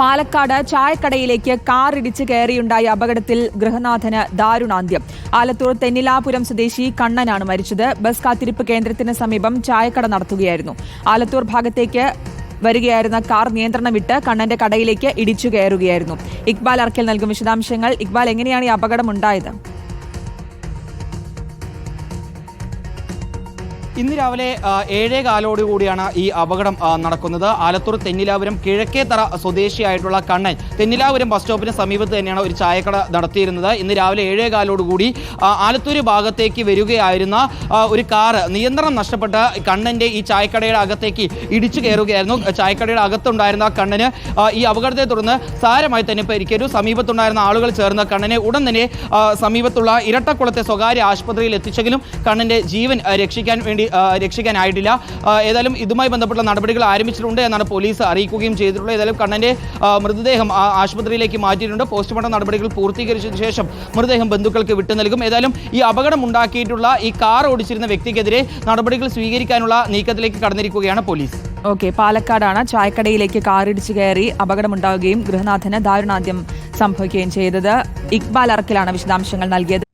പാലക്കാട് ചായക്കടയിലേക്ക് കാറിടിച്ച് കയറിയുണ്ടായ അപകടത്തിൽ ഗൃഹനാഥന് ദാരുണാന്ത്യം. ആലത്തൂർ തെന്നിലാപുരം സ്വദേശി കണ്ണനാണ് മരിച്ചത്. ബസ് കാത്തിരിപ്പ് കേന്ദ്രത്തിന് സമീപം ചായക്കട നടത്തുകയായിരുന്നു. ആലത്തൂർ ഭാഗത്തേക്ക് വരികയായിരുന്ന കാർ നിയന്ത്രണം വിട്ട് കണ്ണന്റെ കടയിലേക്ക് ഇടിച്ചു കയറുകയായിരുന്നു. ഇക്ബാൽ അർക്കൽ നൽകും വിശദാംശങ്ങൾ. ഇക്ബാൽ എങ്ങനെയാണ് ഈ അപകടം ഉണ്ടായത്? ഇന്ന് രാവിലെ ഏഴേ കാലോടുകൂടിയാണ് ഈ അപകടം നടക്കുന്നത്. ആലത്തൂർ തെന്നിലാപുരം കിഴക്കേത്തറ സ്വദേശിയായിട്ടുള്ള കണ്ണൻ തെന്നിലാപുരം ബസ് സ്റ്റോപ്പിന് സമീപത്ത് തന്നെയാണ് ഒരു ചായക്കട നടത്തിയിരുന്നത്. ഇന്ന് രാവിലെ ഏഴേ കാലോടുകൂടി കൂടി ആലത്തൂർ ഭാഗത്തേക്ക് വരികയായിരുന്ന ഒരു കാറ് നിയന്ത്രണം നഷ്ടപ്പെട്ട കണ്ണന്റെ ഈ ചായക്കടയുടെ അകത്തേക്ക് ഇടിച്ചു കയറുകയായിരുന്നു. ചായക്കടയുടെ അകത്തുണ്ടായിരുന്ന കണ്ണന് ഈ അപകടത്തെ തുടർന്ന് സാരമായി തന്നെ പരിക്കേറ്റു. സമീപത്തുണ്ടായിരുന്ന ആളുകൾ ചേർന്ന് കണ്ണനെ ഉടൻ തന്നെ സമീപത്തുള്ള ഇരട്ടക്കുളത്തെ സ്വകാര്യ ആശുപത്രിയിൽ എത്തിച്ചെങ്കിലും കണ്ണന്റെ ജീവൻ രക്ഷിക്കാൻ വേണ്ടി ആ, രക്ഷിക്കാനായിട്ടില്ല. ഏതായാലും ഇതുമായി ബന്ധപ്പെട്ട നടപടികൾ ആരംഭിച്ചിട്ടുണ്ട് എന്നാണ് പോലീസ് അറിയിക്കുകയും ചെയ്തിട്ടുള്ളത്. ഏതായാലും കണ്ണന്റെ മൃതദേഹം ആശുപത്രിയിലേക്ക് മാറ്റിയിട്ടുണ്ട്. പോസ്റ്റ്മോർട്ടം നടപടികൾ പൂർത്തീകരിച്ചതിന് ശേഷം മൃതദേഹം ബന്ധുക്കൾക്ക് വിട്ടു നൽകും. ഏതായാലും ഈ അപകടം ഉണ്ടാക്കിയിട്ടുള്ള ഈ കാർ ഓടിച്ചിരുന്ന വ്യക്തിക്കെതിരെ നടപടികൾ സ്വീകരിക്കാനുള്ള നീക്കത്തിലേക്ക് കടന്നിരിക്കുകയാണ് പോലീസ്. ഓക്കെ പാലക്കാടാണ്. ചായക്കടയിലേക്ക് കാറിടിച്ചു കയറി അപകടമുണ്ടാവുകയും ഗൃഹനാഥന് ദാരുണാദ്യം സംഭവിക്കുകയും ചെയ്തത്. ഇക്ബാൽ അറക്കിലാണ് വിശദാംശങ്ങൾ നൽകിയത്.